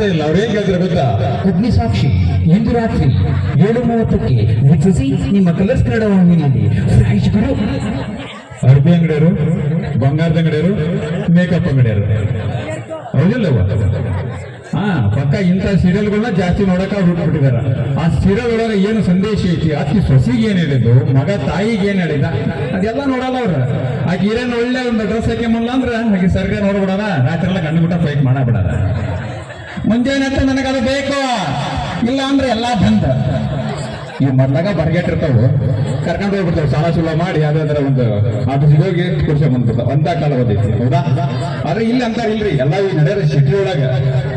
ಚಾನ್ಸೇ ಇಲ್ಲ. ಅವ್ರು ಏನ್ ಕೇಳ್ತಾರೆ ಗೊತ್ತಾ? ಅಗ್ನಿ ಸಾಕ್ಷಿ ಇಂದು ರಾತ್ರಿ ಏಳು ಮೂವತ್ತಕ್ಕೆ ವೀಕ್ಷಿಸಿ ನಿಮ್ಮ ಕಲರ್ಸ್ ಕನ್ನಡ ವಾಹಿನಿಯಲ್ಲಿ ಫ್ಲಾಶ್ಗಳು ಅರ್ಬಿ ಅಂಗಡಿಯರು ಬಂಗಾರದ ಅಂಗಡಿಯರು ಮೇಕಪ್ ಅಂಗಡಿಯರು ಹೌದಿಲ್ಲವ ಹಾ ಪಕ್ಕ ಇಂಥ ಸೀರಿಯಲ್ಗಳನ್ನ ಜಾಸ್ತಿ ನೋಡಕ ಹುಟ್ಬಿಟ್ಟಿದಾರ. ಆ ಸೀರಿಯಲ್ ಒಳಗೆ ಏನು ಸಂದೇಶ ಐತಿ? ಅತಿ ಸೊಸಿಗೆ ಏನ್ ಹೇಳಿದ್ದು? ಮಗ ತಾಯಿಗೆ ಏನ್ ಹೇಳಿದ? ಅದೆಲ್ಲ ನೋಡಲ್ಲ ಅವ್ರ. ಆಕೆ ಏನೇನು ಒಳ್ಳೆ ಒಂದು ಡ್ರೆಸ್ ಹಾಕಿ ಅಂದ್ರೆ ಆಕೆ ಸರ್ಗ ನೋಡ್ಬಿಡಾರ ರಾತ್ರಿ ಎಲ್ಲ ಗಂಡು ಬಿಟ್ಟ ಫೈಟ್ ಮಾಡಬಿಡಾರ ಮುಂಜಾನೆ ನನಗದು ಬೇಕು. ಇಲ್ಲ ಅಂದ್ರೆ ಎಲ್ಲ ಬಂದ ಈ ಮೊದ್ಲಾಗ ಬರ್ಗೆಟ್ಟಿರ್ತಾವು. ಕರ್ಕೊಂಡು ಹೋಗ್ಬಿಡ್ತಾವ ಸಾಲ ಸುಲ ಮಾಡಿ ಯಾವ್ದಾದ್ರ ಒಂದು ಆಫೀಸಿಗೆ ಹೋಗಿ ಕೊಡ್ಸ್ಕೊಂಡ್ ಬಂದ್ಬಿಡ್ತಾವ ಅಂತ ಕಾಲ ಬಂದೈತಿ ಹೌದಾ? ಆದ್ರೆ ಇಲ್ಲಿ ಅಂತ ಇಲ್ರಿ, ಎಲ್ಲ ಈ ನಡೆಯೋದು ಸಿಟಿ ಒಳಗ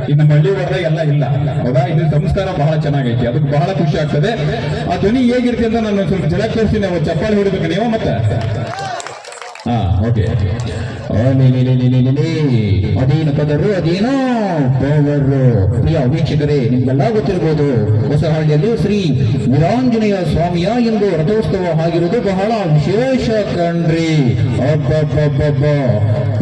ಈ ನಮ್ಮ ಹಳ್ಳಿ ಒಳಗ ಎಲ್ಲ ಇಲ್ಲ, ಹೌದಾ? ಇದು ಸಂಸ್ಕಾರ ಬಹಳ ಚೆನ್ನಾಗೈತಿ, ಅದಕ್ಕೆ ಬಹಳ ಖುಷಿ ಆಗ್ತದೆ. ಆ ಧ್ವನಿ ಹೇಗಿರ್ತಿ ಅಂತ ನಾನು ಸ್ವಲ್ಪ ಜಲ ತೋರಿಸಿ ಅವ ಚಪ್ಪಾಳಿ ಹೊಡಿಬೇಕು ನೀವು ಮತ್ತೆ? ಹಾ. ಓಕೆ ಅದೇನು ಪದರು ಅದೇನೋ ಪವರು. ಪ್ರಿಯ ವೀಕ್ಷಕರೇ, ನಿಮ್ಗೆಲ್ಲ ಗೊತ್ತಿರಬಹುದು ಹೊಸಹಳ್ಳಿಯಲ್ಲಿ ಶ್ರೀ ವೀರಾಂಜನೇಯ ಸ್ವಾಮಿಯ ಎಂದು ರಥೋತ್ಸವ ಆಗಿರುವುದು ಬಹಳ ವಿಶೇಷ ಕಣ್ರಿ. ಅಬ್ಬಬ್ಬಬ್ಬಬ್ಬ.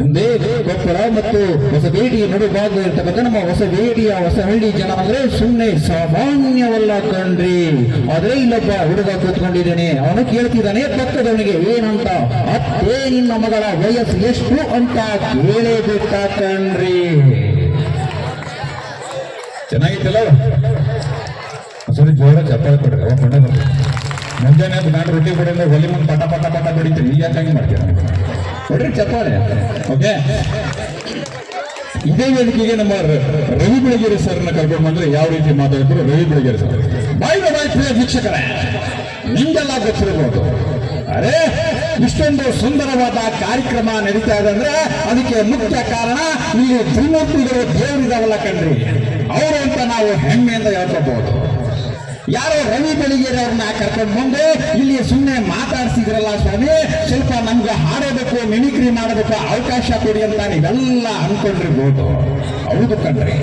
ಹಿಂದೆ ಕೊಪ್ಪಳ ಮತ್ತು ಹೊಸಬೇಡಿಯ ನಡುಭಾಗ ಇರ್ತಕ್ಕಂಥ ನಮ್ಮ ಹೊಸಬೇಡಿಯ ಹೊಸಹಳ್ಳಿ ಜನ ಅಂದ್ರೆ ಸುಮ್ಮನೆ ಸಾಮಾನ್ಯವಲ್ಲ ಕಣ್ರಿ. ಆದ್ರೆ ಇಲ್ಲೊಬ್ಬ ಹುಡುಗ ಕೂತ್ಕೊಂಡಿದ್ದೇನೆ. ಅವನು ಕೇಳ್ತಿದ್ದಾನೆ ಪಕ್ಕದವನಿಗೆ, ಏನಂತ? ಅತ್ತೇ ನಿನ್ನ ಮಗಳ ವಯಸ್ಸು ಎಷ್ಟು ಅಂತ ಬಿಟ್ಟ ಕಣ್ರಿ? ಚೆನ್ನಾಗಿತ್ತಲ್ಲ? ಸರಿ, ಜೋರ ಚಪ್ಪಾಳೆ ಕೊಡ್ರಿ ಅವ ಕೊಂಡ ಮುಂಜಾನೆ ನಾನು ರೊಟ್ಟಿ ಕೊಡಿಂದ ಒಲಿ ಮುಂದೆ ಪಟ ಪಟ ಪಟ ಹೊಡಿತೀನಿ ಈಗ ಯಾಕೆ ಹಂಗೆ ಮಾಡ್ತೀರ ಕೊಡ್ರಿ ಚಪ್ಪಾಳೆ. ಓಕೆ ಇದೇ ವೇದಿಕೆಗೆ ನಮ್ಮ ರವಿ ಸರ್ ಸರ್ನ ಕರ್ಕೊಂಡು ಬಂದ್ರೆ ಯಾವ ರೀತಿ ಮಾತಾಡ್ತಾರೆ ರವಿ ಬೆಳಗೇರಿ ಸರ್. ಬಾಯ್ ಬಾಯ್, ಪ್ರಿಯ ವೀಕ್ಷಕರೇ. ನಿಮ್ಗೆಲ್ಲ ಗೊತ್ತಿರಬಹುದು ಅರೆ ಇಷ್ಟೊಂದು ಸುಂದರವಾದ ಕಾರ್ಯಕ್ರಮ ನಡೀತಾ ಇದೆ ಅಂದ್ರೆ ಅದಕ್ಕೆ ಮುಖ್ಯ ಕಾರಣ ಇಲ್ಲಿ ತ್ರಿಮೂರ್ತಿಗಳು ದೇವರಿದಾವಲ್ಲ ಕಣ್ರಿ. ಅವರು ಅಂತ ನಾವು ಹೆಮ್ಮೆಯಿಂದ ಹೇಳ್ಕೋಬಹುದು ಯಾರೋ ರವಿ ಬೆಳಿಗ್ಗೆ ಅವ್ರನ್ನ ಕರ್ಕೊಂಡು ಬಂದು. ಇಲ್ಲಿ ಸುಮ್ಮನೆ ಮಾತಾಡ್ಸಿದ್ರಲ್ಲ ಸ್ವಾಮಿ. ಸ್ವಲ್ಪ ನಮ್ಗೆ ಹಾಡೋದಕ್ಕೂ ಮಿಮಿಕ್ರಿ ಮಾಡೋದಕ್ಕೆ ಅವಕಾಶ ಕೊಡಿ ಅಂತ ನೀವೆಲ್ಲ ಅನ್ಕೊಂಡಿರ್ಬೋದು. ಹೌದು ಕಂಡ್ರಿ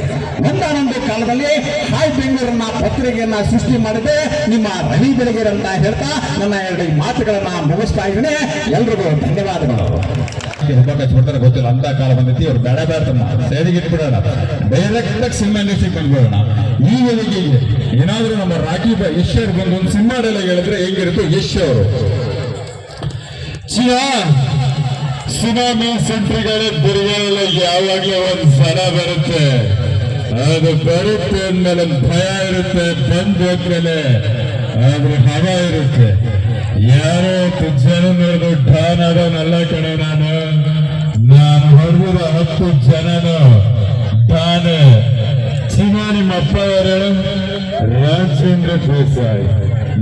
ಒಂದಾನೊಂದು ಕಾಲದಲ್ಲಿ ಹಾಯ್ ಬೆಂಗಳೂರನ್ನ ಪತ್ರಿಕೆಯನ್ನ ಸೃಷ್ಟಿ ಮಾಡಿದೆ. ನಿಮ್ಮ ರವಿ ಬೆಳಗೆರೆ ಅಂತ ಹೇಳ್ತಾ ನನ್ನ ಎರಡು ಮಾತುಗಳನ್ನ ಮುಗಿಸ್ತಾ ಇದ್ದೇನೆ. ಎಲ್ರಿಗೂ ಧನ್ಯವಾದಗಳು. ಅವಕಾಶ ಕೊಡ್ತಾರೆ ಗೊತ್ತಿಲ್ಲ ಅಂತ ಕಾಲ ಬಂದೈತಿ ಅವ್ರು ಬೇಡ ಬೇಡ ತಮ್ಮ ಸೇದಿಗೆ ಇಟ್ಬಿಡೋಣ ಡೈರೆಕ್ಟ್ ಆಗಿ ಸಿನಿಮಾ ಇಂಡಸ್ಟ್ರಿಗೆ ಬಂದ್ಬಿಡೋಣ ಈ ವೇದಿಕೆಗೆ ಏನಾದ್ರೂ ನಮ್ಮ ರಾಕಿ ಬ- ಯಶ್ ಅವ್ರು ಬಂದು ಒಂದು ಸಿನಿಮಾ ಡೈಲಾಗ್ ಹೇಳಿದ್ರೆ ಹೇಗಿರುತ್ತೆ ಯಶ್ ಅವರು ಚಿಯಾ ಸುನಾಮಿ ಸೆಂಟ್ರಿಗಳ ದುರ್ಗಾಲ ಯಾವಾಗ್ಲೂ ಒಂದ್ ಸಲ ಬರುತ್ತೆ ಅದು ಬರುತ್ತೆ ಅಂದ್ಮೇಲೆ ಒಂದ್ ಭಯ ಇರುತ್ತೆ ಬಂದು ಹೋದ್ಮೇಲೆ ಆದ್ರೆ ಹವ ಇರುತ್ತೆ ಯಾರೋ ಹತ್ತು ಜನ ನೋಡಿದ್ರು ಢಾನ್ ಆದವನಲ್ಲ ಕಣೆ ನಾನು ನಾನು ಹೊಡೆದಿರೋ ಹತ್ತು ಜನನು ಢಾನ್ ಚಿನ್ನ ನಿಮ್ಮ ಅಪ್ಪ ಯಾರು ರಾಜೇಂದ್ರ ದೇಸಾಯಿ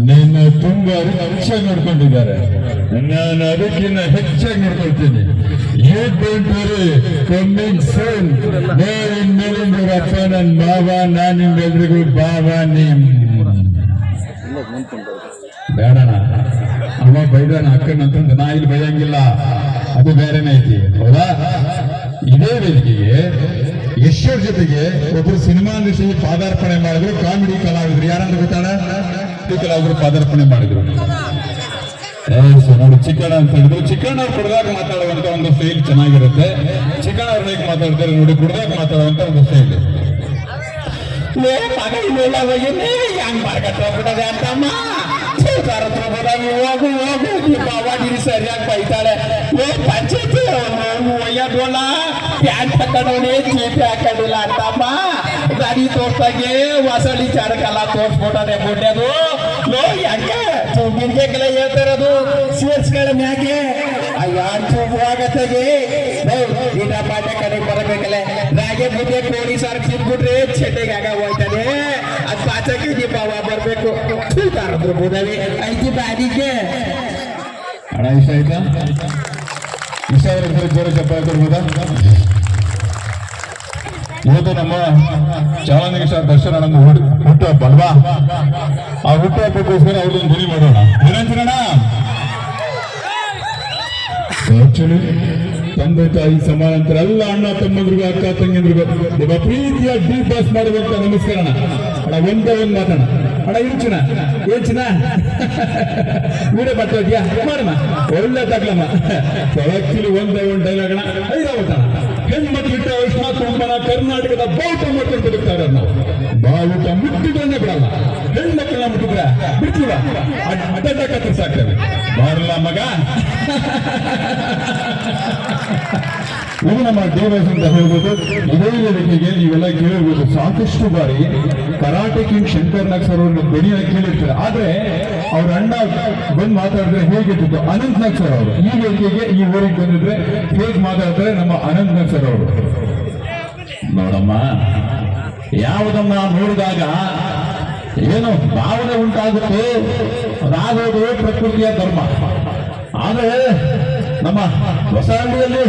ನಿನ್ನ ತುಂಬಾ ಹೆಚ್ಚಾಗಿ ನೋಡ್ಕೊಂಡಿದ್ದಾರೆ ನಾನು ಅದಕ್ಕಿಂತ ಹೆಚ್ಚಾಗಿ ನೋಡ್ಕೊಳ್ತೀನಿ you don't worry coming soon ಇನ್ಮೇಲಿಂದ ಅಪ್ಪ ನನ್ನ ಬಾವ ನಾನು ನಿಮ್ಗೆಲ್ರಿಗೂ ಬಾವ ನಿಮ್ ಬೇಡಣ ಅವ ಬೈದಾನ ಅಕ್ಕನ ಅಂತಂದು ನಾ ಇಲ್ಲಿ ಬೈಯಂಗಿಲ್ಲ ಅದು ಬೇರೆನೇ ಐತಿ ಹೌದಾ ಇದೇ ವೇದಿಕೆಗೆ ಯಶ್ವರ್ ಜೊತೆಗೆ ಒಬ್ರು ಸಿನಿಮಾ ಇಂಡಸ್ಟ್ರಿ ಪಾದಾರ್ಪಣೆ ಮಾಡಿದ್ರು ಕಾಮಿಡಿ ಕಲಾವಿದ್ರು ಯಾರಂತ ಗೊತ್ತಾಳ ಕಾಮಿಡಿ ಕಲಾವಿದರು ಪಾದಾರ್ಪಣೆ ಮಾಡಿದ್ರು ಏ, ಸೊ ನೋಡಿ ಚಿಕ್ಕಣ್ಣ ಅಂತ ಹೇಳಿದ್ರು ಚಿಕ್ಕಣ್ಣ ಅವ್ರು ಕುಡ್ದಾಗ ಮಾತಾಡುವಂತ ಒಂದು ಸ್ಟೈಲ್ ಚೆನ್ನಾಗಿರುತ್ತೆ ಚಿಕ್ಕಣ್ಣ ಅವ್ರು ಹೇಗೆ ಮಾತಾಡ್ತಾರೆ ನೋಡಿ ಕುಡ್ದಾಗ ಮಾತಾಡುವಂತ ಒಂದು ಸ್ಟೈಲ್ ಲೇ ಮಗ ಇಲ್ಲೆಲ್ಲ ಹೋಗಿನಿ ಹೆಂಗ್ ಮಾರ್ಕೆಟ್ ಹೋಗ್ಬಿಟ್ಟದೆ ಅಂತಮ್ಮ ಹೋದಾಗ ಹೋಗು ಹೋಗು ನಿಮ್ಮ ಅವಾಗಿರಿ ಸರಿಯಾಗಿ ಬೈತಾಳೆ ಲೇ ಪಂಚಾಯತಿ ಒಯ್ಯೋದಲ್ಲ ಪ್ಯಾಂಟ್ ಹಾಕೊಂಡವನೇ ಚೀಟಿ ಹಾಕೊಂಡಿಲ್ಲ ಅಂತಮ್ಮ ಗಾಡಿ ತೋರ್ಸಾಗೆ ಹೊಸಳಿ ಚಾರಕಲ್ಲ ತೋರ್ಸ್ಬಿಟ್ಟದೆ ಬುಡ್ಡೆದು ಲೋ ಹೆಂಗೆ ನಿನ್ಗೆಲ್ಲ ಹೇಳ್ತಾರದು ಸೇರ್ಸ್ಗಳ ಮ್ಯಾಗೆ ಅಯ್ಯ ಇನ್ನ ಪಾಠ ಕಡೆ ಬರಬೇಕಲ್ಲ ರಾಗೆ ಬುದ್ಧಿ ಕೋಡಿ ಸಾರ್ ತಿನ್ಬಿಟ್ರೆ ಚಟೆಗೆ ಆಗ ಹೋಯ್ತದೆ ಪಾಚಕ್ಕೆ ದೀಪಾವ ಬರ್ಬೇಕು ಕೂತಾರದ್ರು ಬುಧವಿ ಐತಿ ಬಾಡಿಗೆ ಹಣ ಇಷ್ಟ ಆಯ್ತಾ ಇಷ್ಟ ಆದ್ರೆ ಜೋರ ಚಪ್ಪಾಳೆ ಕೊಡ್ಬೋದಾ ಇವತ್ತು ನಮ್ಮ ಚಾಲನಿಗೆ ಸರ್ ದರ್ಶನ ನಮ್ಮ ಹುಟ್ಟು ಹುಟ್ಟುಹಬ್ಬ ಅಲ್ವಾ? ಆ ಹುಟ್ಟುಹಬ್ಬಕ್ಕೋಸ್ಕರ ಅವ್ರದ್ದೊಂದು ಧ್ವನಿ ಮಾಡೋಣ. ನಿರಂಜನ ಆಕ್ಚುಲಿ ತಂದೆ ತಾಯಿ ಸಮಾನಾಂತರ ಎಲ್ಲ ಅಣ್ಣ ತಮ್ಮಂದ್ರಿಗೂ, ಅಕ್ಕ ತಂಗಿಂದ್ರಿಗೂ ನಿಮ್ಮ ಪ್ರೀತಿಯ ಡಿ ಪಾಸ್ ಮಾಡುವಂತ ನಮಸ್ಕಾರ ಅಣ್ಣ. ಒಂದೇ ಒಂದ್ ಮಾತಣ ಅಣ್ಣ ಇರುಚಿನ ಏನ್ ವಿಡಿಯೋ ಬರ್ತಾ ಇದೆಯಾ? ಮಾಡಮ್ಮ ಒಳ್ಳೆ ತಗ್ಲಮ್ಮ. ಆಕ್ಚುಲಿ ಒಂದೇ ಒಂದ್ ಡೈಲಾಗ್ ಅಣ್ಣ. ಹೆಣ್ಮಕ್ಳಿಟ್ಟ ಅವಿಶ್ವಾಸ ತುಂಬನ ಕರ್ನಾಟಕದ ಬಾವುಟ ಬದುಕ್ತಾರೆ ಮಾಡೋದು ನಾವು. ಬಾವುಟ ಮುಟ್ಟಿದ್ರೆ ಬಿಡಲ್ಲ. ಹೆಣ್ಮಕ್ಳನ್ನ ಮುಟ್ಟಿದ್ರೆ ಬಿಡ್ತೀವ? ಅಡ್ಡ ಕತ್ತರಿಸಾಕ್ತೇವೆ ಬರಲ್ಲ ಮಗ. ಇದು ನಮ್ಮ ದೇವಸ್ ಅಂತ ಹೇಳ್ಬೋದು. ಇದೇ ವೇದಿಕೆಗೆ ನೀವೆಲ್ಲ ಕೇಳಿರ್ಬೋದು, ಸಾಕಷ್ಟು ಬಾರಿ karate king Shankar Nag sir ಅವ್ರನ್ನ ಧ್ವನಿಯಾಗಿ ಕೇಳಿರ್ತಾರೆ ಆದ್ರೆ ಅವ್ರ ಅಣ್ಣ ಬಂದು ಮಾತಾಡಿದ್ರೆ ಹೇಗಿರ್ತಿತ್ತು ಅನಂತ್ ನಾಗ್ ಸರ್ ಅವರು. ಈ ವೇದಿಕೆಗೆ ಈ ಊರಿಗೆ ಬಂದಿದ್ರೆ ಹೇಗೆ ಮಾತಾಡ್ತಾರೆ ನಮ್ಮ ಅನಂತ್ ನಾಗ್ ಸರ್ ಅವರು. ನೋಡಮ್ಮ, ಯಾವುದನ್ನ ನೋಡಿದಾಗ ಏನು ಭಾವನೆ ಉಂಟಾಗುತ್ತೆ. ಅದಾಗೋದು ಪ್ರಕೃತಿಯ ಧರ್ಮ. ಆದರೆ ನಮ್ಮ ಹೊಸಹಳ್ಳಿಯಲ್ಲಿ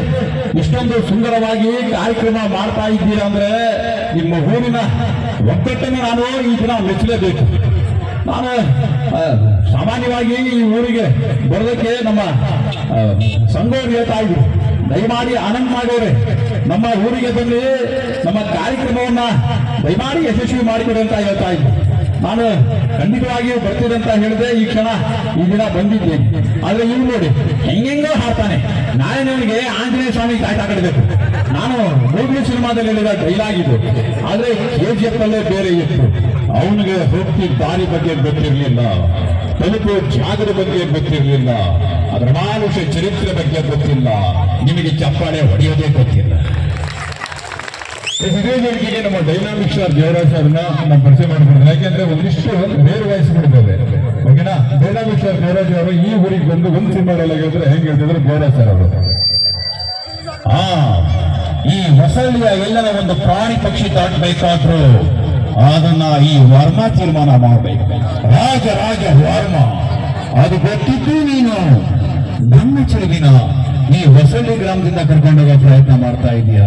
ಇಷ್ಟೊಂದು ಸುಂದರವಾಗಿ ಕಾರ್ಯಕ್ರಮ ಮಾಡ್ತಾ ಇದ್ದೀರಾ ಅಂದ್ರೆ ನಿಮ್ಮ ಊರಿನ ಒಗ್ಗಟ್ಟನ್ನು ನಾನು ಈ ದಿನ ಮೆಚ್ಚಲೇಬೇಕು. ನಾನು ಸಾಮಾನ್ಯವಾಗಿ ಈ ಊರಿಗೆ ಬರೋದಕ್ಕೆ ನಮ್ಮ ಸಂಘವ್ರು ಹೇಳ್ತಾ ಇದ್ರು ದಯಮಾಡಿ ಆನಂದ್ ಮಾಡೋರೆ ನಮ್ಮ ಊರಿಗೆ ಬಂದು ನಮ್ಮ ಕಾರ್ಯಕ್ರಮವನ್ನ ದಯಮಾಡಿ ಯಶಸ್ವಿ ಮಾಡಿಕೊಡಿ ಅಂತ ಹೇಳ್ತಾ ಇದ್ರು ನಾನು ಖಂಡಿತವಾಗಿಯೂ ಬರ್ತೀನಿ ಅಂತ ಹೇಳಿದೆ ಈ ಕ್ಷಣ ಈ ದಿನ ಬಂದಿದ್ದೇನೆ. ಆದ್ರೆ ಇವ್ ನೋಡಿ, ಹೆಂಗೆಂಗೋ ಹಾಡ್ತಾನೆ. ನಾಳೆ ನನಗೆ ಆಂಜನೇಯ ಸ್ವಾಮಿ ಕಾಯ್ತಾ ಕಡಬೇಕು ನಾನು ಮೂರನೇ ಸಿನಿಮಾದಲ್ಲಿ ಹೇಳಿದ ಡೈಲಾಗ್ ಇದು. ಆದ್ರೆ ಕೆ ಜಿ ಎಫ್ ಅಲ್ಲೇ ಬೇರೆ ಇತ್ತು. ಅವನಿಗೆ ಹೋಗ್ತಿ ದಾರಿ ಬಗ್ಗೆ ಗೊತ್ತಿರಲಿಲ್ಲ. ತಲುಪು ಜಾಗದ ಬಗ್ಗೆ ಗೊತ್ತಿರಲಿಲ್ಲ. ಅದರ ಮಾನುಷ ಚರಿತ್ರೆ ಬಗ್ಗೆ ಗೊತ್ತಿಲ್ಲ. ನಿಮಗೆ ಚಪ್ಪಾಳೆ ಹೊಡೆಯೋದೇ ಗೊತ್ತಿಲ್ಲ. ಇದೇ ನಮ್ಮ ಡೈನಾಮಿಕ್ ಸ್ಟಾರ್ ದೇವರಾಜ್ ಸರ್ನ ನಾವು ಪರಿಚಯ ಮಾಡ್ಕೊಡ್ತಾರೆ ಯಾಕೆಂದ್ರೆ ಒಂದಿಷ್ಟು ನೇರ ವಹಿಸ್ಬಿಡ್ತದೆ ಓಕೆನಾ? ಡೈನಾಮಿಕ್ ಸ್ಟಾರ್ ದೇವರಾಜ್ ಅವರು ಈ ಊರಿಗೆ ಬಂದು ಒಂದು ಸಿನಿಮಾ ಹೇಳಿದ್ರೆ ಹೆಂಗ್ ಹೇಳ್ತಿದ್ರು ದೇವರಾಜ್ ಸರ್ ಅವರು. ಆ, ಈ ಹೊಸಳ್ಳಿಯ ಎಲ್ಲರ ಒಂದು ಪ್ರಾಣಿ ಪಕ್ಷಿ ದಾಟಬೇಕಾದ್ರು ಅದನ್ನ ಈ ವರ್ಮ ತೀರ್ಮಾನ ಮಾಡಬೇಕು. ರಾಜ ರಾಜ ವರ್ಮ. ಅದು ಗೊತ್ತಿದ್ದು ನೀನು. ನನ್ನ ಚೆಲುವಿನ ಈ ಹೊಸಳ್ಳಿ ಗ್ರಾಮದಿಂದ ಕರ್ಕೊಂಡೋಗೋ ಪ್ರಯತ್ನ ಮಾಡ್ತಾ ಇದೀಯಾ?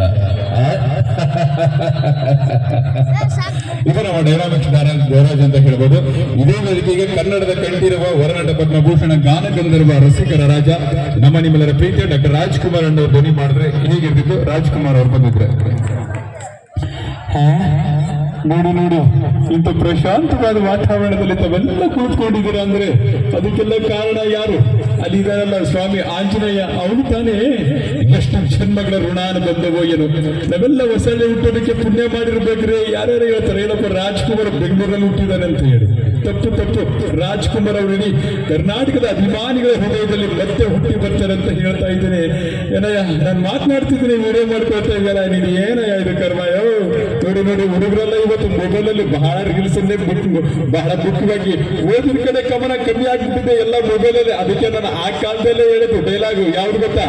ಇದು ನಮ್ಮ ಡೈನಾಮಿಕ್ಸ್ ದೇವರಾಜ್ ಅಂತ ಹೇಳ್ಬೋದು. ಇದೇ ವೇದಿಕೆಗೆ ಕನ್ನಡದ ಕಂಠಿರುವ ಹೊರನಟ ಪದ್ಮಭೂಷಣ ಗಾನ ಗಂಧರ್ವ ರಸಿಕರ ರಾಜ. ನಮ್ಮ ನಿಮ್ಮೆಲ್ಲರ ಪ್ರೀತಿಯ ಡಾಕ್ಟರ್ ರಾಜ್ಕುಮಾರ್ ಅನ್ನೋ ಧ್ವನಿ ಮಾಡಿದ್ರೆ ಹೀಗಿರ್ತಿತ್ತು. ರಾಜ್ಕುಮಾರ್ ಅವ್ರು ಬಂದಿದ್ರೆ ನೋಡು ನೋಡು. ಇಂಥ ಪ್ರಶಾಂತವಾದ ವಾತಾವರಣದಲ್ಲಿ ತಾವೆಲ್ಲ ಕೂತ್ಕೊಂಡಿದ್ದೀರಾ ಅಂದ್ರೆ ಅದಕ್ಕೆಲ್ಲ ಕಾರಣ ಯಾರು? ಅಲ್ಲಿ ಸ್ವಾಮಿ ಆಂಜನೇಯ, ಅವನು ತಾನೇ. ಎಷ್ಟು ಜನ್ಮಗಳ ಋಣಾನ ಬಂದವೋ ಏನು. ನಾವೆಲ್ಲ ಹೊಸಲೆ ಹುಟ್ಟೋದಕ್ಕೆ ಪುಣ್ಯ ಮಾಡಿರ್ಬೇಕ್ರೆ. ಯಾರ್ಯಾರು ಹೇಳ್ತಾರೆ? ಹೇಳಪ್ಪ ರಾಜ್ಕುಮಾರ್ ಬೆಂಗಳೂರಲ್ಲಿ ಹುಟ್ಟಿದಾನೆ ಅಂತ ಹೇಳಿ. ತಪ್ಪು ತಪ್ಪು. ರಾಜ್ಕುಮಾರ್ ಅವರು ಇಡೀ ಕರ್ನಾಟಕದ ಅಭಿಮಾನಿಗಳ ಹೃದಯದಲ್ಲಿ ಮತ್ತೆ ಹುಟ್ಟಿ ಬರ್ತಾರೆ ಅಂತ ಹೇಳ್ತಾ ಇದ್ದೇನೆ. ಏನಯ್ಯ, ನಾನು ಮಾತನಾಡ್ತಿದ್ದೀನಿ, ವಿಡಿಯೋ ಮಾಡ್ಕೊಳ್ತಾ ಇದ್ದಾರೆ ನೀನು ಏನಯ್ಯ ಇದು ಕರ್ಮಯೋ? ನೋಡಿ ನೋಡಿ, ಹುಡುಗರೆಲ್ಲ ಇವತ್ತು ಮೊಬೈಲ್ ಅಲ್ಲಿ ಬಹಳ ರೀಲ್ಸ್ ಅನ್ನೇ ಬಹಳ ಮುಖ್ಯವಾಗಿ ಓದಿನ ಕಡೆ ಗಮನ ಕಮ್ಮಿ ಆಗ್ಬಿಟ್ಟಿದೆ ಎಲ್ಲ ಮೊಬೈಲ್ ಅಲ್ಲಿ. ಅದಕ್ಕೆ ನಾನು ಆ ಕಾಲದಲ್ಲೇ ಹೇಳಿದ್ದು ಡೈಲಾಗು ಯಾವ್ದು ಗೊತ್ತಾ?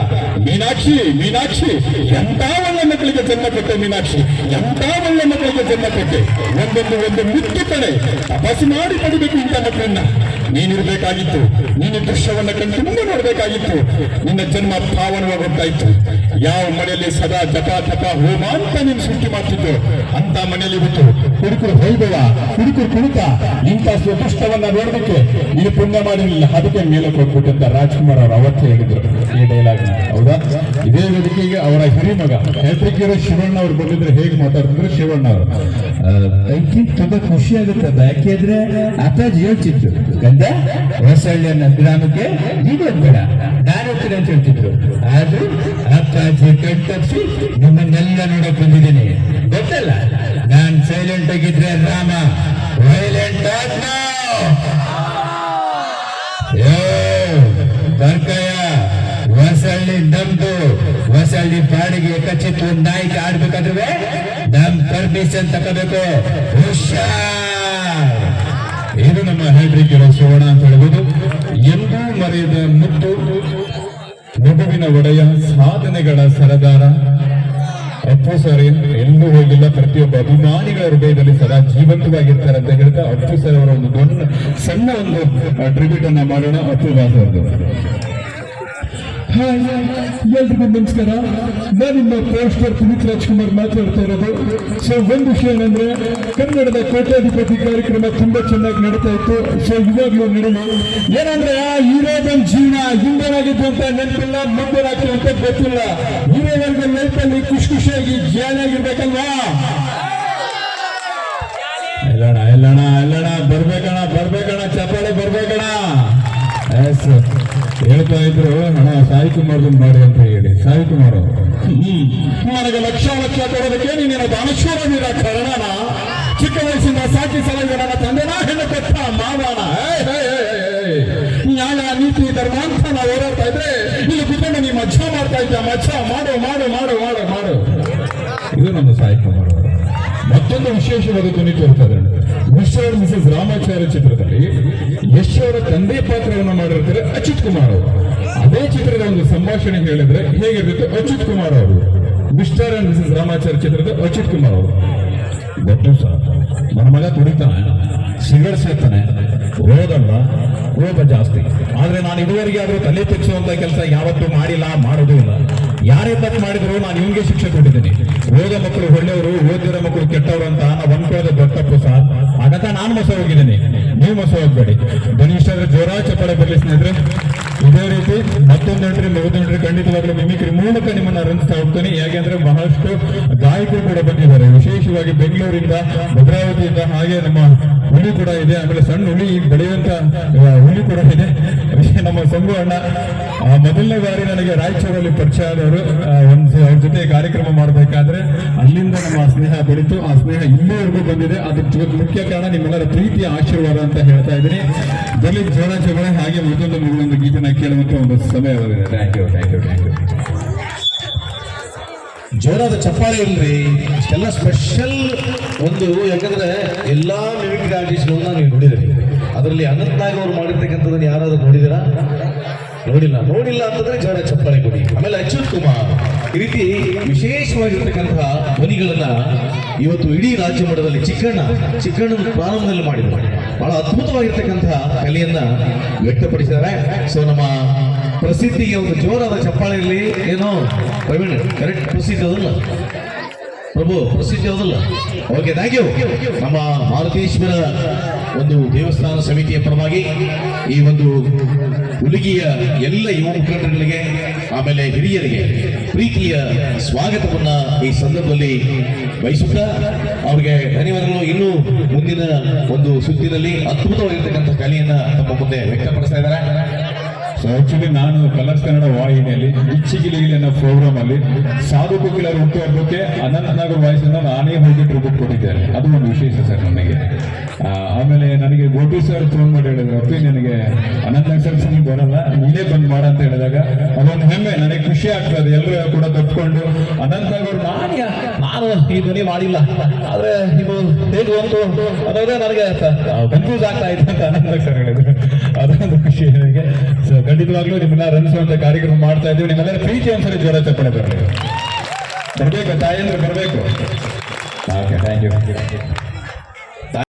ಮೀನಾಕ್ಷಿ ಮೀನಾಕ್ಷಿ ಎಂತ ಒಳ್ಳೆ ಮಕ್ಕಳಿಗೆ ಜನ್ಮ ಕೊಟ್ಟೆ ಮೀನಾಕ್ಷಿ? ಎಂತ ಒಳ್ಳೆ ಮಕ್ಕಳಿಗೆ ಜನ್ಮ ಕೊಟ್ಟೆ? ಒಂದೊಂದು, ಒಂದು ಮುಖ್ಯ ಕಡೆ ತಪಾಸು ಮಾಡಿ ಪಡಿಬೇಕು ಇಂಥ ಮಕ್ಕಳನ್ನ. ನೀನಿರ್ಬೇಕಾಗಿತ್ತು. ನಿನ್ನ ದೃಶ್ಯವನ್ನ ಕಂಡು ಮುಂದೆ ನೋಡ್ಬೇಕಾಗಿತ್ತು. ನಿನ್ನ ಜನ್ಮ ಪಾವನವಾಗುತ್ತಾ ಇತ್ತು ಯಾವ ಮನೆಯಲ್ಲಿ ಸದಾ ಜಪ ಜಪ ಹೋಮ ಅಂತ ನೀನು ಸೃಷ್ಟಿ ಮಾಡ್ತಿದ್ದು. ಅಂತ ಮನೆಯಲ್ಲಿ ಬಿಟ್ಟು ಕುಡುಕರು ವೈಭವ ಕುಡುಕರು ಕುಣಿತ. ಇಂಥ ಸ್ವಪುಷ್ಟವನ್ನ ನೋಡೋದಕ್ಕೆ ನೀನು ಪುಣ್ಯ ಮಾಡಿರಲಿಲ್ಲ. ಅದಕ್ಕೆ ಮೇಲೆ ಕೊಟ್ಬಿಟ್ಟಂತ ರಾಜ್ಕುಮಾರ್ ಅವರು ಅವತ್ತೇ ಹೇಳಿದ್ರು ಈ ಡೈಲಾಗ್ ಹೌದಾ? ಇದೇ ವೇದಿಕೆಗೆ ಅವರ ಹಿರಿಮಗ ಮಗ ಹೀರೋ ಶಿವಣ್ಣ ಅವರು ಬಂದಿದ್ರೆ ಹೇಗೆ ಮಾತಾಡ್ತಿದ್ರು? ಶಿವಣ್ಣ ಅವರು. ತುಂಬಾ ಖುಷಿ ಆಗುತ್ತೆ. ಯಾಕೆಂದ್ರೆ ಅಪ್ಪಾಜಿ ಹೇಳ್ತಿದ್ರು ಗಂಡ ಹೊಸಳ್ಳಿಯನ್ನ ಗ್ರಾಮಕ್ಕೆ ನೀವು ಬೇಡ ನಾನು ಹೋಗ್ತೀನಿ ಅಂತ ಹೇಳ್ತಿದ್ರು. ಆದ್ರೂ ಅಪ್ಪಾಜಿ ಕಟ್ಟಿ ನಿಮ್ಮನ್ನೆಲ್ಲ ನೋಡಕ್ ಬಂದಿದ್ದೀನಿ. ಗೊತ್ತಲ್ಲ? ನಾನ್ ಸೈಲೆಂಟ್ ಆಗಿದ್ರೆ ರಾಮ ವೈಲೆಂಟ್ ಆದ್ನ? ಯೋ, ಬರ್ಕಯ್ಯ, ಹೊಸಳ್ಳಿ ನಮ್ದು ಹೊಸಳ್ಳಿ ಬಾಡಿಗೆ ಕಚ್ಚಿತ್ತು ಒಂದ್ ನಾಯಿಗೆ ಆಡ್ಬೇಕಾದ್ರೆ ನಮ್ ಪರ್ಮಿಷನ್ ತಗೋಬೇಕು. ಇದು ನಮ್ಮ ಹ್ಯಾಟ್ರಿಕ್ ಇರೋ ಸುವರ್ಣ ಅಂತ ಹೇಳ್ಬೋದು. ಎಂದೂ ಮರೆಯದ ಮುತ್ತು ಮಗುವಿನ ಒಡೆಯ ಸಾಧನೆಗಳ ಸರದಾರ. ಅಪ್ಪು ಸರ್ ಎಲ್ಲೂ ಹೋಗಿಲ್ಲ. ಪ್ರತಿಯೊಬ್ಬ ಅಭಿಮಾನಿಗಳ ಹೃದಯದಲ್ಲಿ ಸದಾ ಜೀವಂತವಾಗಿರ್ತಾರೆ ಅಂತ ಹೇಳ್ತಾ ಅಪ್ಪು ಸರ್ ಅವರ ಒಂದು ದೊಡ್ಡ ಸಣ್ಣ ಒಂದು ಟ್ರಿಬ್ಯೂಟ್ ಅನ್ನ ಮಾಡೋಣ. ಅಪ್ಪು ದಾಸ್ ಹಾಯ್ ಎಲ್ರಿಗೂ ನಮಸ್ಕಾರ. ನಾನಿಮ್ಮ ಪೋಸ್ಟರ್ ಪುನೀತ್ ರಾಜ್ಕುಮಾರ್ ಮಾತಾಡ್ತಾ ಇರೋದು. ಸೊ ಒಂದು ವಿಷಯ ಏನಂದ್ರೆ ಕನ್ನಡದ ಕೋಟ್ಯಾಧಿಪತಿ ಕಾರ್ಯಕ್ರಮ ತುಂಬಾ ಚೆನ್ನಾಗಿ ನಡೀತಾ ಇತ್ತು. ಸೊ ಇವಾಗಲೂ ನಡೆಯಲಿ ಏನಂದ್ರೆ ಆ ಹೀರೋದನ್ ಜೀವನ ಹಿಂದೇನಾಗಿದ್ದು ಅಂತ ನೆನಪಿಲ್ಲ ಮುಂದೇನಾಗ್ತೀವಿ ಅಂತ ಗೊತ್ತಿಲ್ಲ. ಹೀರೋವರೆಗೆ ಲೈಫಲ್ಲಿ ಖುಷಿ ಖುಷಿಯಾಗಿ ಜಾಲಿಯಾಗಿರ್ಬೇಕಲ್ವಾ ಎಲ್ಲಣ್ಣ ಎಲ್ಲಣ್ಣ ಹೇಳ್ತಾ ಇದ್ರು ಹಣ ಸಾಯಿ ಮಾಡಿ ಅಂತ ಹೇಳಿ. ಸಾಯಿ ಕುಮಾರ್ ಹ್ಮ್. ನನಗೆ ಲಕ್ಷ ಲಕ್ಷ ಕೊಡೋದಕ್ಕೆ ನೀನೇನು ದಾನೇಶ್ವರ ಚಿಕ್ಕ ವಯಸ್ಸಿಂದ ಸಾಕಿ ಸಲಹೆ ನನ್ನ ತಂದೆನ? ಹೆಣ್ಣು ಕೊಟ್ಟ ಮಾವಣ. ನ್ಯಾಯ ನೀತಿ ಧರ್ಮ ಅಂತ ನಾವು ಓಡಾಡ್ತಾ ಇದ್ರೆ ಇಲ್ಲಿ ಕುತ್ಕೊಂಡು ನೀ ಮಚ್ಚ ಮಾಡ್ತಾ ಇದ್ದ ಮಚ್ಚ ಮಾಡು ಮಾಡು ಮಾಡು ಮಾಡು ಮಾಡು. ಇದು ನಮ್ಮ ಸಾಯಿ ಕುಮಾರ್ ಅವರು. ಮತ್ತೊಂದು ವಿಶೇಷವಾದ ಧ್ವನಿ ತೋರ್ತಾ ಇದ್ದಾರೆ ಮಿಸ್ಟರ್ ಮಿಸಸ್ ರಾಮಾಚಾರ್ಯ ಚಿತ್ರದಲ್ಲಿ ಯಶ್ ಅವರ ತಂದೆ ಪಾತ್ರವನ್ನು ಮಾಡಿರ್ತಾರೆ ಅಚ್ಯುತ್ ಕುಮಾರ್ ಅವರು. ಅದೇ ಚಿತ್ರದ ಒಂದು ಸಂಭಾಷಣೆ ಹೇಳಿದ್ರೆ ಹೇಗಿರುತ್ತೆ ಅಚ್ಯುತ್ ಕುಮಾರ್ ಅವರು. ಮಿಸ್ಟರ್ ಅಂಡ್ ಮಿಸಸ್ ರಾಮಾಚಾರ್ಯ ಚಿತ್ರದ ಅಚ್ಯುತ್ ಕುಮಾರ್ ಅವರು. ಗೊತ್ತು ಸರ್ ನನ್ನ ಮಗ ಕುಡಿತಾನೆ ಸಿಗರೇಟ್ ಸೇರ್ತಾನೆ ಓದಲ್ಲ, ಕೋಪ ಜಾಸ್ತಿ. ಆದ್ರೆ ನಾನು ಇದುವರೆಗೆ ಆದ್ರೂ ತಲೆ ತೆಗೆಸುವಂತ ಕೆಲಸ ಯಾವತ್ತೂ ಮಾಡಿಲ್ಲ ಮಾಡೋದು ಇಲ್ಲ. ಯಾರೇ ತಪ್ಪು ಮಾಡಿದ್ರು ನಾನು ನಿಮ್ಗೆ ಶಿಕ್ಷೆ ಕೊಟ್ಟಿದ್ದೀನಿ. ಓದೋ ಮಕ್ಕಳು ಒಳ್ಳೆಯವರು, ಓದಿರೋ ಮಕ್ಕಳು ಕೆಟ್ಟವರು ಅಂತ ನಾವು ಅನ್ಕೊಳ್ಳೋದು ದೊಡ್ಡ ತಪ್ಪು ಸರ್. ಹಾಗಂತ ನಾನು ಮೊಸ ಹೋಗಿದ್ದೀನಿ. ನೀವು ಮೊಸ ಹೋಗ್ಬೇಡಿ. ಧನಿಷ್ಠರ ಜೋರಾಚ ಪಡೆ ಬರಲಿ ಸ್ನೇಹಿತರೆ. ಇದೇ ರೀತಿ ಮತ್ತೊಂದು ಎಂಟ್ರಿ ಮಗದೊಂದು ಎಂಟ್ರಿ ಖಂಡಿತವಾಗ್ಲೂ ಮಿಮಿಕ್ರಿ ಮೂಲಕ ನಿಮ್ಮನ್ನ ರಂಜಿಸ್ತಾ ಹೋಗ್ತೀನಿ. ಯಾಕೆಂದ್ರೆ ಬಹಳಷ್ಟು ಗಾಯಕರು ಕೂಡ ಬಂದಿದ್ದಾರೆ. ವಿಶೇಷವಾಗಿ ಬೆಂಗಳೂರಿಂದ, ಭದ್ರಾವತಿಯಿಂದ, ಹಾಗೆ ನಮ್ಮ ಹುಲಿ ಕೂಡ ಇದೆ. ಆಮೇಲೆ ಸಣ್ಣ ಹುಲಿ ಬೆಳೆಯುವಂತ ಹುಲಿ ಕೂಡ ಇದೆ. ನಮ್ಮ ಸಂಗು ಅಣ್ಣ ಮೊದಲನೇ ಬಾರಿ ನನಗೆ ರಾಯಚೂರಲ್ಲಿ ಪರಿಚಯ ಆದವರು ಒಂದು ಅವ್ರ ಜೊತೆ ಕಾರ್ಯಕ್ರಮ ಮಾಡಬೇಕಾದ್ರೆ ಅಲ್ಲಿಂದ ನಮ್ಮ ಸ್ನೇಹ ಬೆಳೀತು. ಆ ಸ್ನೇಹ ಇಲ್ಲಿವರೆಗೂ ಬಂದಿದೆ. ಅದಕ್ಕೆ ಮುಖ್ಯ ಕಾರಣ ನಿಮ್ಮೆಲ್ಲರ ಪ್ರೀತಿಯ ಆಶೀರ್ವಾದ ಅಂತ ಹೇಳ್ತಾ ಇದ್ದೀನಿ. ದಲಿತ್ ಜೋಳ ಜಗಳ ಹಾಗೆ ಮತ್ತೊಂದು ಮಗುವೊಂದು ಗೀತನ ಕೇಳುವಂತ ಒಂದು ಸಮಯ ಬಂದಿದೆ thank you thank you thank you ಜೋರಾದ ಚಪ್ಪಾಳೆ ಇಲ್ರಿ. ಎಲ್ಲ ಸ್ಪೆಷಲ್ ಒಂದು, ಯಾಕಂದ್ರೆ ಎಲ್ಲಾ ಮಿಮಿಕ್ರಿ ಆರ್ಟಿಸ್ಟ್ಗಳನ್ನ ನೀವು ನೋಡಿದಿರಿ. ಅದರಲ್ಲಿ ಅನಂತ್ ನಾಗ್ ಅವ್ರು ಮಾಡಿರ್ತಕ್ಕಂಥದ್ದನ್ನು ಯಾರಾದ್ರೂ ನೋಡಿದಿರಾ ನೋಡಿಲ್ಲ. ನೋಡಿಲ್ಲ ಅಂತಂದ್ರೆ ಜೋರ ಚಪ್ಪಾಳೆ ಕೊಡಿ. ಆಮೇಲೆ ಅಚ್ಯುತ್ ಕುಮಾರ್. ಈ ರೀತಿ ವಿಶೇಷವಾಗಿರ್ತಕ್ಕಂತಹ ಧ್ವನಿಗಳನ್ನ ಇವತ್ತು ಇಡೀ ರಾಜ್ಯ ಮಟ್ಟದಲ್ಲಿ ಚಿಕ್ಕಣ್ಣ, ಚಿಕ್ಕಣ್ಣನ ಪ್ರಾರಂಭದಲ್ಲಿ ಮಾಡಿದ್ರು. ಬಹಳ ಅದ್ಭುತವಾಗಿರ್ತಕ್ಕಂತಹ ಕಲೆಯನ್ನ ವ್ಯಕ್ತಪಡಿಸಿದ್ದಾರೆ. ಸೊ ನಮ್ಮ ಪ್ರಸಿದ್ಧಿಗೆ ಒಂದು ಜೋರಾದ ಚಪ್ಪಾಳೆ ಇರಲಿ. ಏನೋ ಪ್ರವೀಣ್ ಕರೆಕ್ಟ್ ಪ್ರಸಿದ್ಧಿ ಅದಲ್ಲ ಪ್ರಭು, ಪ್ರಸಿದ್ಧಿ ಅದಲ್ಲ ಓಕೆ ಥ್ಯಾಂಕ್ ಯು ನಮ್ಮ ಮಾರುತೇಶ್ವರ ಒಂದು ದೇವಸ್ಥಾನ ಸಮಿತಿಯ ಪರವಾಗಿ ಈ ಒಂದು ಹುಡುಗಿಯ ಎಲ್ಲ ಯುವ ಮುಖಂಡರುಗಳಿಗೆ, ಆಮೇಲೆ ಹಿರಿಯರಿಗೆ ಪ್ರೀತಿಯ ಸ್ವಾಗತವನ್ನ ಈ ಸಂದರ್ಭದಲ್ಲಿ ಬಯಸುತ್ತಾ ಅವ್ರಿಗೆ ಧನ್ಯವಾದಗಳು. ಇನ್ನೂ ಮುಂದಿನ ಒಂದು ಸುದ್ದಿನಲ್ಲಿ ಅದ್ಭುತವಾಗಿರ್ತಕ್ಕಂಥ ಕಲೆಯನ್ನ ತಮ್ಮ ಮುಂದೆ ವ್ಯಕ್ತಪಡಿಸ್ತಾ ಇದ್ದಾರೆ. ಸೊ ಆಕ್ಚುಲಿ ನಾನು ಕಲರ್ಸ್ ಕನ್ನಡ ವಾಹಿನಿಯಲ್ಲಿ ಇಚ್ಚಿಗಿಲಿಗಿಲಿ ಅನ್ನೋ ಪ್ರೋಗ್ರಾಮ್ ಅಲ್ಲಿ ಸಾಧು ಕೋಕಿಲರ ಹುಟ್ಟುಹಬ್ಬಕ್ಕೆ ಅನಂತನಾಗರ್ ವಾಯ್ಸ್ ಅನ್ನ ನಾನೇ ಹೋಗಿ ಟ್ರಿಬ್ಯೂಟ್ ಕೊಟ್ಟಿದ್ದೇನೆ. ಅದು ಒಂದು ವಿಶೇಷ ಸರ್ ನನಗೆ. ಆಮೇಲೆ ನನಗೆ ಗೋಪಿ ಸರ್ ಫೋನ್ ಮಾಡಿ ಹೇಳಿದ್ರು, ಅಪ್ಪಿ, ನನಗೆ ಅನಂತನಾಗ್ ಸರ್ ಸಿಂಗ್ ಬರಲ್ಲ, ನೀನೇ ಬಂದ್ ಮಾಡ ಅಂತ ಹೇಳಿದಾಗ, ಅದೊಂದು ಹೆಮ್ಮೆ, ನನಗೆ ಖುಷಿ ಆಗ್ತದೆ ಎಲ್ಲರೂ ಕೂಡ ತಪ್ಪಿಕೊಂಡು ಅನಂತನಾಗ್ ಅವ್ರು ನಾನು ನಾನು ಈ ಧ್ವನಿ ಮಾಡಿಲ್ಲ. ಆದ್ರೆ ಇದು ಹೇಗೆ ಬಂತು ಅನ್ನೋದೇ ನನಗೆ ಕನ್ಫ್ಯೂಸ್ ಆಗ್ತಾ ಇದೆ ಅಂತ ಅನಂತ ಸರ್ ಹೇಳಿದ್ರು ಅದೊಂದು ಖುಷಿ ನನಗೆ. ಸೊ ಖಂಡಿತವಾಗ್ಲೂ ನಿಮ್ಮನ್ನ ರಂಜಿಸುವಂತ ಕಾರ್ಯಕ್ರಮ ಮಾಡ್ತಾ ಇದ್ದೀವಿ. ನಿಮ್ಮೆಲ್ಲರ ಪ್ರೀತಿ ಒಂದ್ಸರಿ ಜ್ವರ ಚಪ್ಪಣೆ ಬರಲಿ ಬರ್ಬೇಕು ತಾಯಂದ್ರೆ, ಬರಬೇಕು. Okay thank you